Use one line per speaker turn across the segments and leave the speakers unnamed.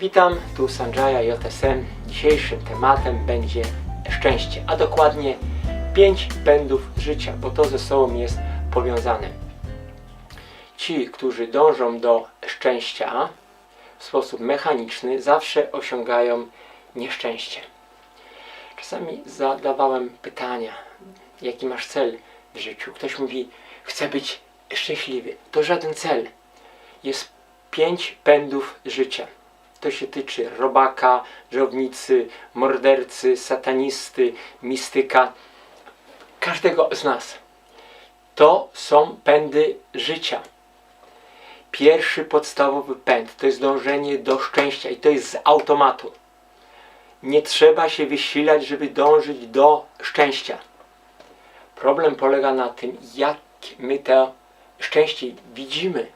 Witam, tu Sanjaya JSM. Dzisiejszym tematem będzie szczęście, a dokładnie 5 pędów życia, bo to ze sobą jest powiązane. Ci, którzy dążą do szczęścia w sposób mechaniczny, zawsze osiągają nieszczęście. Czasami zadawałem pytania, jaki masz cel w życiu. Ktoś mówi, chcę być szczęśliwy. To żaden cel. Jest pięć pędów życia. To się tyczy robaka, żownicy, mordercy, satanisty, mistyka, każdego z nas. To są pędy życia. Pierwszy podstawowy pęd to jest dążenie do szczęścia i to jest z automatu. Nie trzeba się wysilać, żeby dążyć do szczęścia. Problem polega na tym, jak my to szczęście widzimy.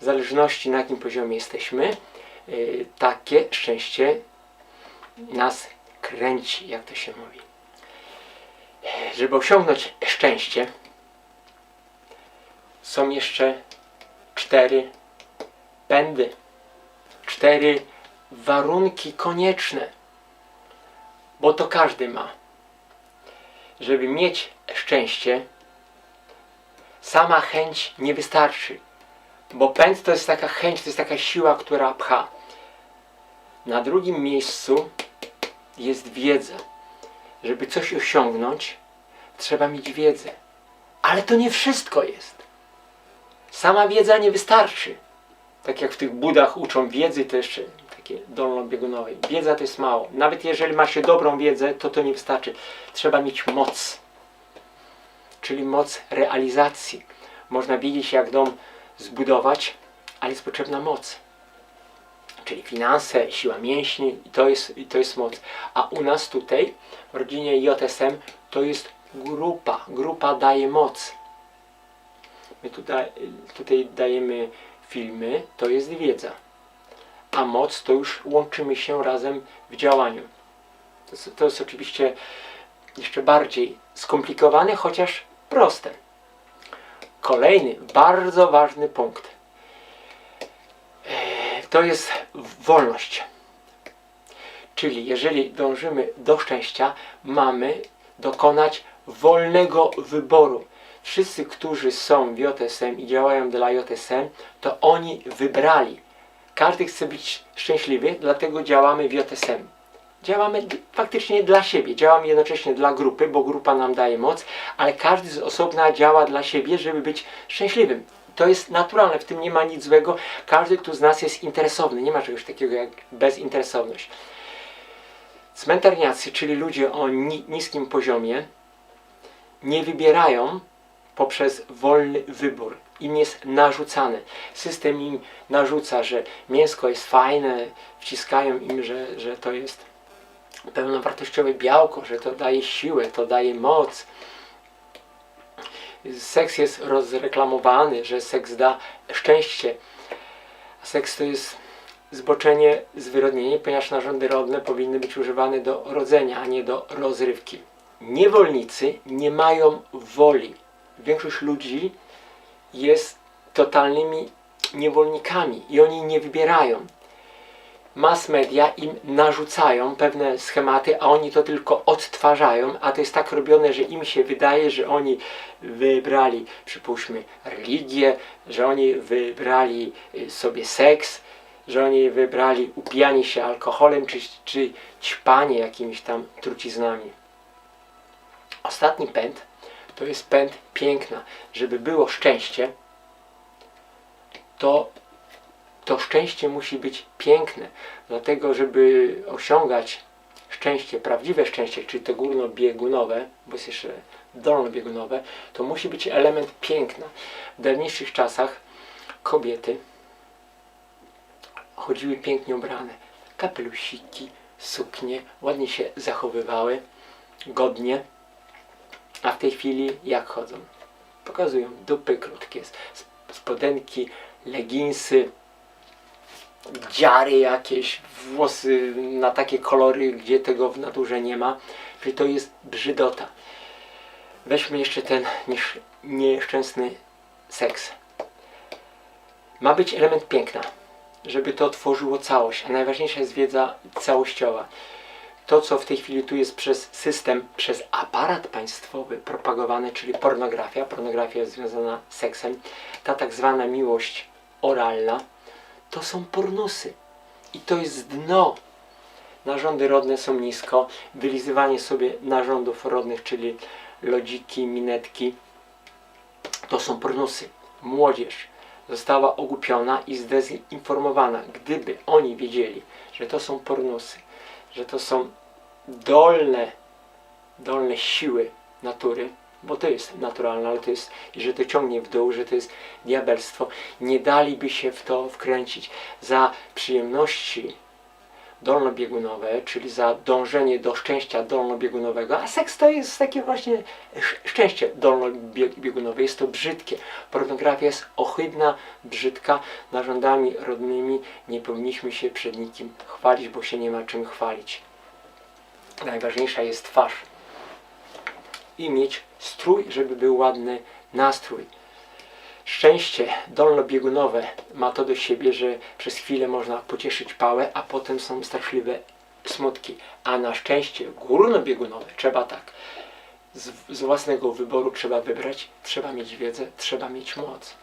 W zależności na jakim poziomie jesteśmy, takie szczęście nas kręci, jak to się mówi. Żeby osiągnąć szczęście, są jeszcze cztery pędy, cztery warunki konieczne, bo to każdy ma. Żeby mieć szczęście, sama chęć nie wystarczy, bo pęd to jest taka chęć, to jest taka siła, która pcha. Na drugim miejscu jest wiedza. Żeby coś osiągnąć, trzeba mieć wiedzę. Ale to nie wszystko jest. Sama wiedza nie wystarczy. Tak jak w tych budach uczą wiedzy, to jeszcze takie dolnobiegunowej. Wiedza to jest mało. Nawet jeżeli ma się dobrą wiedzę, to to nie wystarczy. Trzeba mieć moc. Czyli moc realizacji. Można wiedzieć, jak dom zbudować, ale jest potrzebna moc. Czyli finanse, siła mięśni i to jest, i to jest moc. A u nas tutaj, w rodzinie JSM, to jest grupa. Grupa daje moc. My tutaj, tutaj dajemy filmy, to jest wiedza. A moc to już łączymy się razem w działaniu. To jest, to jest oczywiście jeszcze bardziej skomplikowane, chociaż proste. Kolejny bardzo ważny punkt to jest wolność. Czyli jeżeli dążymy do szczęścia, mamy dokonać wolnego wyboru. Wszyscy, którzy są w JSM i działają dla JSM, to oni wybrali. Każdy chce być szczęśliwy, dlatego działamy w JSM. Działamy faktycznie dla siebie, działamy jednocześnie dla grupy, bo grupa nam daje moc, ale każdy z osobna działa dla siebie, żeby być szczęśliwym. To jest naturalne, w tym nie ma nic złego. Każdy tu z nas jest interesowny, nie ma czegoś takiego jak bezinteresowność. Cmentarniacy, czyli ludzie o ni- niskim poziomie, nie wybierają poprzez wolny wybór. Im jest narzucane. System im narzuca, że mięsko jest fajne, wciskają im, że, że to jest pełnowartościowe białko, że to daje siłę, to daje moc. Seks jest rozreklamowany, że seks da szczęście. A seks to jest zboczenie, zwyrodnienie, ponieważ narządy rodne powinny być używane do rodzenia, a nie do rozrywki. Niewolnicy nie mają woli. Większość ludzi jest totalnymi niewolnikami i oni nie wybierają. Mass media im narzucają pewne schematy, a oni to tylko odtwarzają, a to jest tak robione, że im się wydaje, że oni wybrali, przypuśćmy, religię, że oni wybrali y, sobie seks, że oni wybrali upijanie się alkoholem, czy, czy ćpanie jakimiś tam truciznami. Ostatni pęd to jest pęd piękna. Żeby było szczęście, to to szczęście musi być piękne. Dlatego, żeby osiągać szczęście, prawdziwe szczęście, czyli to górnobiegunowe, bo jest jeszcze dolnobiegunowe, to musi być element piękna. W dawniejszych czasach kobiety chodziły pięknie ubrane. Kapelusiki, suknie, ładnie się zachowywały, godnie. A w tej chwili jak chodzą? Pokazują dupy krótkie, sp- spodenki, leginsy, dziary jakieś, włosy na takie kolory, gdzie tego w naturze nie ma. Czyli to jest brzydota. Weźmy jeszcze ten niesz- nieszczęsny seks. Ma być element piękna. żeby to tworzyło całość, a najważniejsza jest wiedza całościowa. To, co w tej chwili tu jest przez system, przez aparat państwowy propagowane, czyli pornografia, pornografia jest związana z seksem, ta tak zwana miłość oralna, to są pornosy. I to jest dno. Narządy rodne są nisko, wylizywanie sobie narządów rodnych, czyli lodziki, minetki, to są pornosy. Młodzież została ogłupiona i zdezinformowana. Gdyby oni wiedzieli, że to są pornosy, że to są dolne, dolne siły natury, bo to jest naturalne, ale to jest, że to ciągnie w dół, że to jest diabelstwo, nie daliby się w to wkręcić. Za przyjemności dolnobiegunowe, czyli za dążenie do szczęścia dolnobiegunowego, a seks to jest takie właśnie sz- szczęście dolnobiegunowe, jest to brzydkie. Pornografia jest ohydna, brzydka, narządami rodnymi nie powinniśmy się przed nikim chwalić, bo się nie ma czym chwalić. Najważniejsza jest twarz i mieć strój, żeby był ładny nastrój. Szczęście dolnobiegunowe ma to do siebie, że przez chwilę można pocieszyć pałę, a potem są straszliwe smutki. A na szczęście górnobiegunowe trzeba tak. Z, z własnego wyboru trzeba wybrać, trzeba mieć wiedzę, trzeba mieć moc.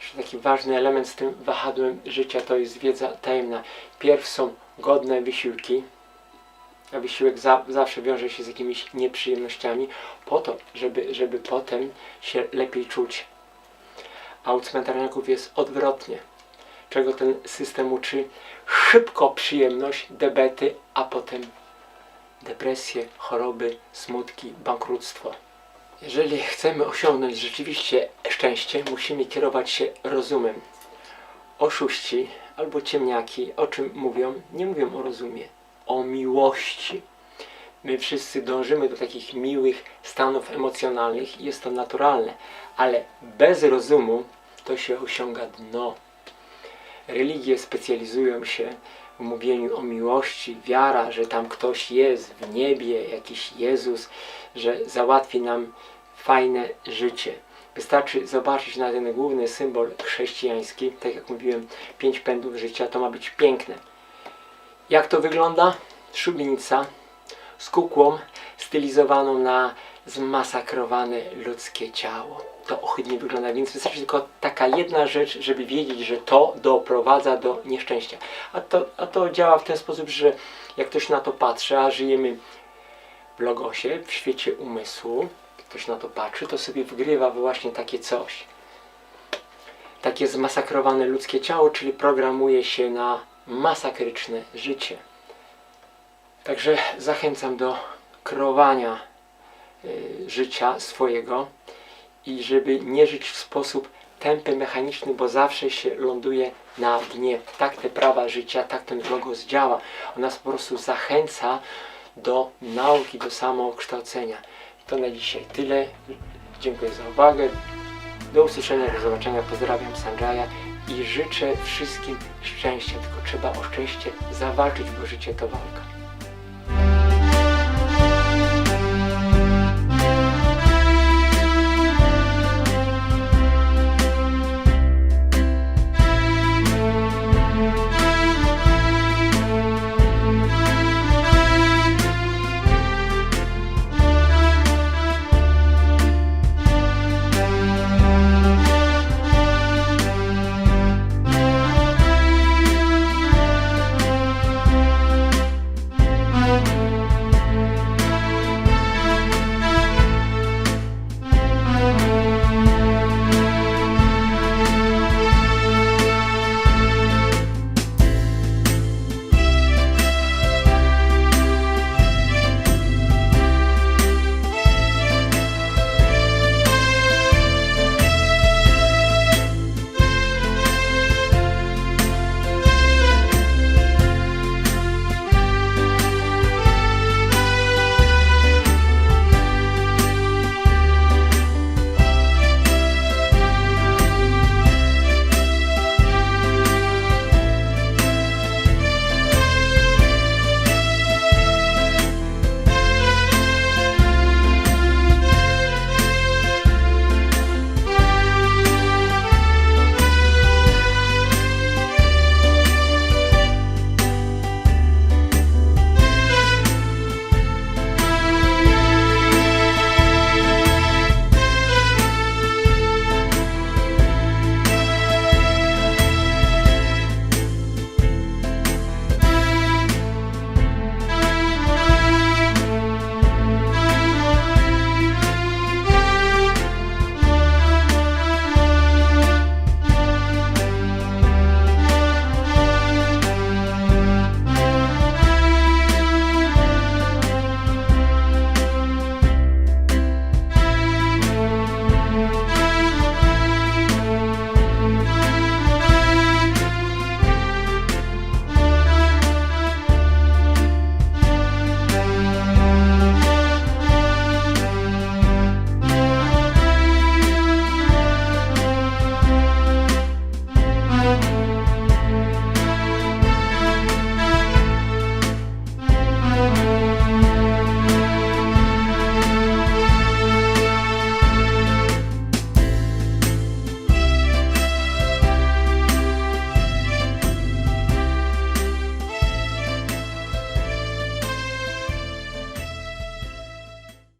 Jeszcze taki ważny element z tym wahadłem życia to jest wiedza tajemna. Pierw są godne wysiłki, wysiłek za, zawsze wiąże się z jakimiś nieprzyjemnościami, po to, żeby, żeby potem się lepiej czuć. A u cmentarniaków jest odwrotnie. Czego ten system uczy? Szybko przyjemność, debety, a potem depresje, choroby, smutki, bankructwo. Jeżeli chcemy osiągnąć rzeczywiście szczęście, musimy kierować się rozumem. Oszuści albo ciemniaki, o czym mówią? Nie mówią o rozumie, o miłości. My wszyscy dążymy do takich miłych stanów emocjonalnych i jest to naturalne, ale bez rozumu to się osiąga dno. Religie specjalizują się w mówieniu o miłości, wiara, że tam ktoś jest w niebie, jakiś Jezus, że załatwi nam fajne życie. Wystarczy zobaczyć na ten główny symbol chrześcijański, tak jak mówiłem, pięć pędów życia, to ma być piękne. Jak to wygląda? Szubienica z kukłą stylizowaną na zmasakrowane ludzkie ciało. To ohydnie wygląda, więc wystarczy tylko taka jedna rzecz, żeby wiedzieć, że to doprowadza do nieszczęścia. A to, a to działa w ten sposób, że jak ktoś na to patrzy, a żyjemy w logosie, w świecie umysłu, ktoś na to patrzy, to sobie wgrywa właśnie takie coś. Takie zmasakrowane ludzkie ciało, czyli programuje się na masakryczne życie. Także zachęcam do kreowania y, życia swojego i żeby nie żyć w sposób tępy, mechaniczny, bo zawsze się ląduje na dnie. Tak te prawa życia, tak ten logos działa. On nas po prostu zachęca do nauki, do samookształcenia. To na dzisiaj tyle. Dziękuję za uwagę. Do usłyszenia, do zobaczenia. Pozdrawiam Sanjaya i życzę wszystkim szczęścia. Tylko trzeba o szczęście zawalczyć, bo życie to walka.